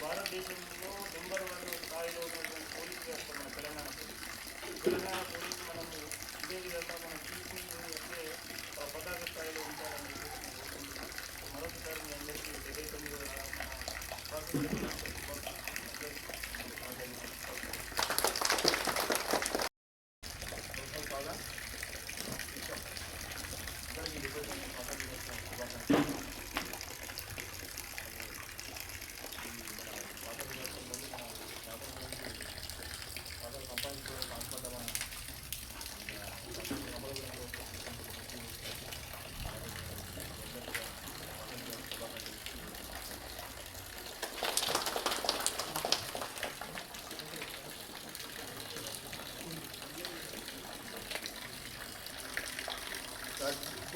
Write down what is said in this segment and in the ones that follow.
భారతదేశంలో number one స్థాయిలో ఉన్నటువంటి పోలీస్ వ్యవస్థ మన తెలంగాణ పోలీస్ తెలంగాణ పోలీస్ మనము ఇదే విధంగా మనం తీసుకుంటుంది అంటే పతాక స్థాయిలో ఉంటారని మరొకసారి మీ అందరికీ తెలియదు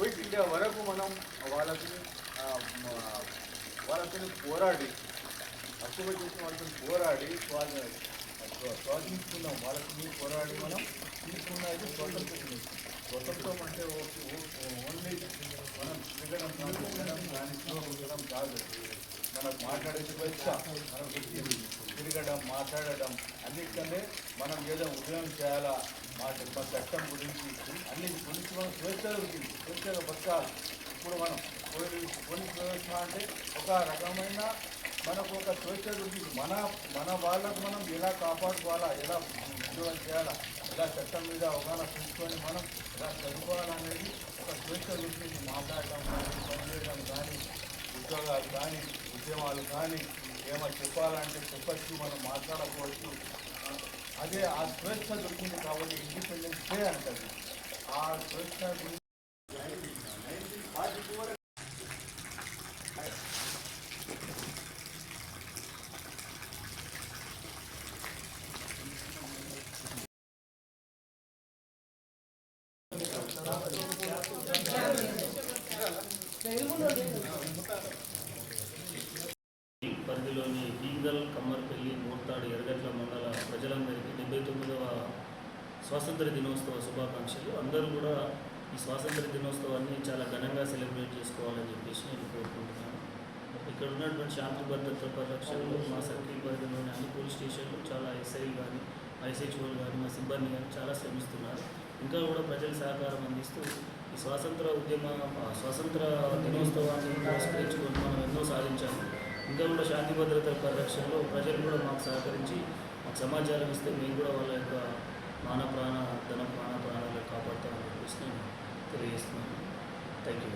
క్విట్ ఇండియా వరకు మనం వాళ్ళకి వాళ్ళతో పోరాడి హక్కుగా చేసిన వాళ్ళతో పోరాడి వాళ్ళని స్వ- స్వాధీనించుకున్నాం. వాళ్ళకి పోరాడి మనం తీసుకున్నది స్వతంత్రం స్వతంత్రం అంటే ఓన్లీ మనం తిరగడం తిరగడం కానీ ఉండడం కాదు. మనకు మాట్లాడే స్వేచ్ఛ మనం తిరగడం మాట్లాడడం అన్నిటికంటే మనం ఏదో ఉద్యమం చేయాలా మా మా చట్టం గురించి అన్ని గురించి మనం స్వేచ్ఛ దొరికింది స్వేచ్ఛగా బతకాలి ఇప్పుడు మనం పోలీస్ పోలీస్ వ్యవస్థ అంటే ఒక రకమైన మనకు ఒక స్వేచ్ఛ దొరికింది మన మన వాళ్ళకు మనం ఎలా కాపాడుకోవాలా ఎలా ఉద్యోగం చేయాలా ఎలా చట్టం మీద అవగాహన తీసుకొని మనం ఎలా చదువుకోవాలనేది ఒక స్వేచ్ఛ దొరికింది మాట్లాడడం కానీ పనిచేయడం కానీ ఉద్యోగాలు కానీ ఉద్యమాలు కానీ ఏమో చెప్పాలంటే చెప్పచ్చు మనం మాట్లాడకపోవచ్చు అదే ఆ స్వేచ్ఛ దొరికింది కాబట్టి ఇండిపెండెన్స్ డే అంటది ఆ స్వేచ్ఛ గురించి ఈ పరిధిలోని బీగల్ కమ్మర్పల్లి మోర్తాడు ఎర్రగట్ల మండల ప్రజలందరికీ డెబ్బై తొమ్మిదవ స్వాతంత్ర దినోత్సవ శుభాకాంక్షలు. అందరూ కూడా ఈ స్వాతంత్ర దినోత్సవాన్ని చాలా ఘనంగా సెలబ్రేట్ చేసుకోవాలని చెప్పేసి నేను కోరుకుంటున్నాను. ఇక్కడ ఉన్నటువంటి శాంతి భద్రత పరిరక్షణలో మా సర్కిల్ పరిధిలోని అన్ని పోలీస్ స్టేషన్లు చాలా ఎస్ఐలు కానీ ఐసీహెచ్ఓలు కానీ మా సిబ్బంది కానీ చాలా శ్రమిస్తున్నారు. ఇంకా కూడా ప్రజల సహకారం అందిస్తూ ఈ స్వాతంత్ర ఉద్యమ స్వాతంత్ర దినోత్సవాన్ని పురస్కరించుకొని మనం ఎన్నో సాధించాము. ఇంకా కూడా శాంతి భద్రతల పరిరక్షణలో ప్రజలు కూడా మాకు సహకరించి మాకు సమాచారం ఇస్తే మేము కూడా వాళ్ళ యొక్క మాన ప్రాణ ధన ప్రాణ ప్రాణాలు కాపాడుతామని చెప్పేసి నేను తెలియజేస్తున్నాను. Thank you